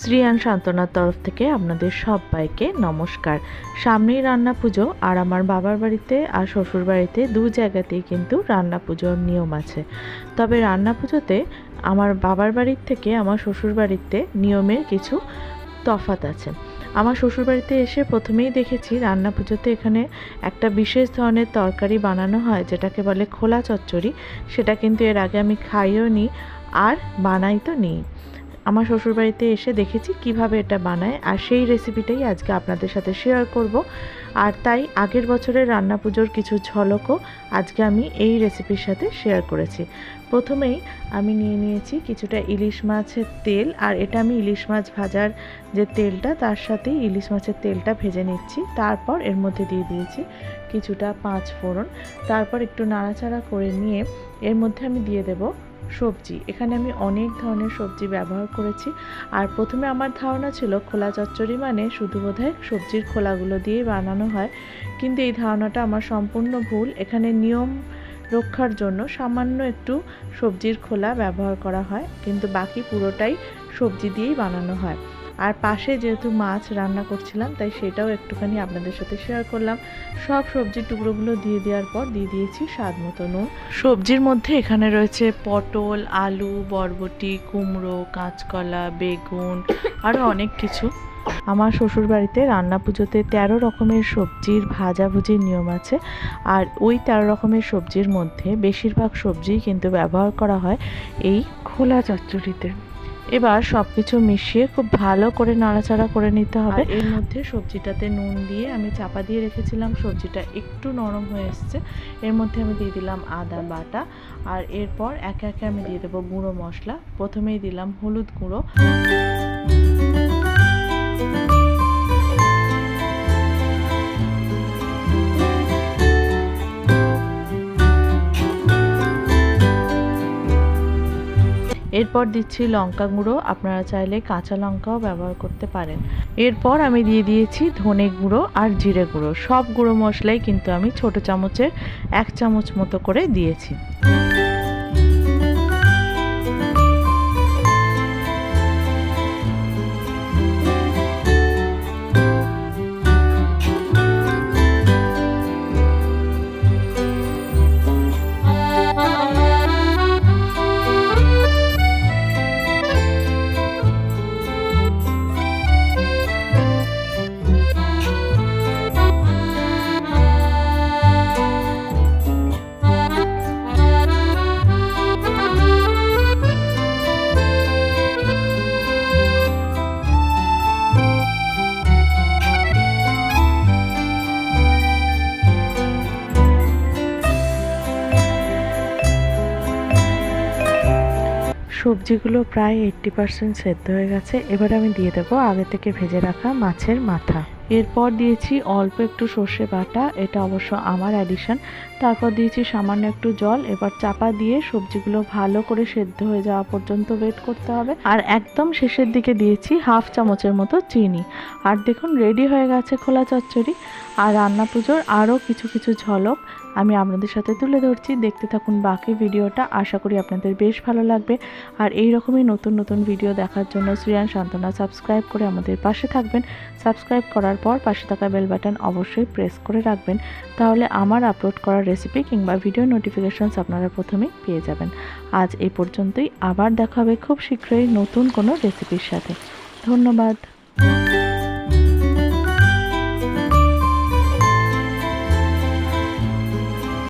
শ্রীয়ান সান্ত্বনার তরফ থেকে আপনাদের সবাইকে নমস্কার। সামনেই রান্না পুজো, আর আমার বাবার বাড়িতে আর শ্বশুর বাড়িতে দু জায়গাতেই কিন্তু রান্না পুজোর নিয়ম আছে। তবে রান্না পুজোতে আমার বাবার বাড়ির থেকে আমার শ্বশুর বাড়িতে নিয়মের কিছু তফাত আছে। আমার শ্বশুরবাড়িতে এসে প্রথমেই দেখেছি রান্না পুজোতে এখানে একটা বিশেষ ধরনের তরকারি বানানো হয়, যেটাকে বলে খোলা চচ্চড়ি। সেটা কিন্তু এর আগে আমি খাইও নি আর বানাই তো নিই। আমার শ্বশুরবাড়িতে এসে দেখেছি কীভাবে এটা বানায় আর সেই রেসিপিটাই আজকে আপনাদের সাথে শেয়ার করব। আর তাই আগের বছরের রান্না পুজোর কিছু ঝলকও আজকে আমি এই রেসিপির সাথে শেয়ার করেছি। প্রথমেই আমি নিয়ে নিয়েছি কিছুটা ইলিশ মাছের তেল আর এটা আমি ইলিশ মাছ ভাজার যে তেলটা, তার সাথেই ইলিশ মাছের তেলটা ভেজে নিচ্ছি। তারপর এর মধ্যে দিয়ে দিয়েছি কিছুটা পাঁচ ফোড়ন। তারপর একটু নাড়াচাড়া করে নিয়ে এর মধ্যে আমি দিয়ে দেব সবজি। এখানে আমি অনেক ধরনের সবজি ব্যবহার করেছি। আর প্রথমে আমার ধারণা ছিল খোলা চচ্চড়ি মানে শুধু বোধহয় সবজির খোলাগুলো দিয়েই বানানো হয়। কিন্তু এই ধারণাটা আমার সম্পূর্ণ ভুল। এখানে নিয়ম রক্ষার জন্য সামান্য একটু সবজির খোলা ব্যবহার করা হয়। কিন্তু বাকি পুরোটাই সবজি দিয়েই বানানো হয়। আর পাশে যেহেতু মাছ রান্না করছিলাম, তাই সেটাও একটুখানি আপনাদের সাথে শেয়ার করলাম। সব সবজির টুকরোগুলো দিয়ে দেওয়ার পর দিয়ে দিয়েছি স্বাদ মতো নুন। সবজির মধ্যে এখানে রয়েছে পটল, আলু, বরবটি, কুমড়ো, কাঁচকলা, বেগুন আরও অনেক কিছু। আমার শ্বশুর বাড়িতে রান্না পুজোতে তেরো রকমের সবজির ভাজাভুজির নিয়ম আছে, আর ওই তেরো রকমের সবজির মধ্যে বেশিরভাগ সবজিই কিন্তু ব্যবহার করা হয় এই খোলা চচ্চড়িতে। এবার সব কিছু মিশিয়ে খুব ভালো করে নাড়াচাড়া করে নিতে হবে। এর মধ্যে সবজিটাতে নুন দিয়ে আমি চাপা দিয়ে রেখেছিলাম সবজিটা একটু নরম হয়ে এসছে। এর মধ্যে আমি দিয়ে দিলাম আদা বাটা আর এরপর একে একে আমি দিয়ে দেবো গুঁড়ো মশলা। প্রথমেই দিলাম হলুদ গুঁড়ো। এরপর দিচ্ছি লঙ্কা গুঁড়ো। আপনারা চাইলে কাঁচা লঙ্কাও ব্যবহার করতে পারেন। এরপর আমি দিয়ে দিয়েছি ধনে গুঁড়ো আর জিরে গুঁড়ো। সব গুঁড়ো মশলাই কিন্তু আমি ছোট চামচের এক চামচ মতো করে দিয়েছি। সবজিগুলো প্রায় এইট্টি পার্সেন্ট সেদ্ধ হয়ে গেছে। এবার আমি দিয়ে দেবো আগে থেকে ভেজে রাখা মাছের মাথা। এরপর দিয়েছি অল্প একটু সর্ষে বাটা, এটা অবশ্য আমার অ্যাডিশন তারপর দিয়েছি সামান্য একটু জল, এবার চাপা দিয়ে সবজিগুলো ভালো করে সেদ্ধ হয়ে যাওয়া পর্যন্ত ওয়েট করতে হবে। আর একদম শেষের দিকে দিয়েছি হাফ চামচের মতো চিনি। আর দেখুন রেডি হয়ে গেছে খোলা চচ্চড়ি। আর রান্না পুজোর আরও কিছু কিছু ঝলক আমি আপনাদের সাথে তুলে ধরছি। দেখতে থাকুন বাকি ভিডিওটা, আশা করি আপনাদের বেশ ভালো লাগবে। আর এই রকমই নতুন নতুন ভিডিও দেখার জন্য শ্রিয়ান সান্ত্বনা সাবস্ক্রাইব করে আমাদের পাশে থাকবেন। সাবস্ক্রাইব করার পর পাশে থাকা বেল বাটন অবশ্যই প্রেস করে রাখবেন। তাহলে আমার আপলোড করা রেসিপি কিংবা ভিডিও নোটিফিকেশানস আপনারা প্রথমেই পেয়ে যাবেন। আজ এই পর্যন্তই। আবার দেখা হবে খুব শীঘ্রই নতুন কোনো রেসিপির সাথে। ধন্যবাদ।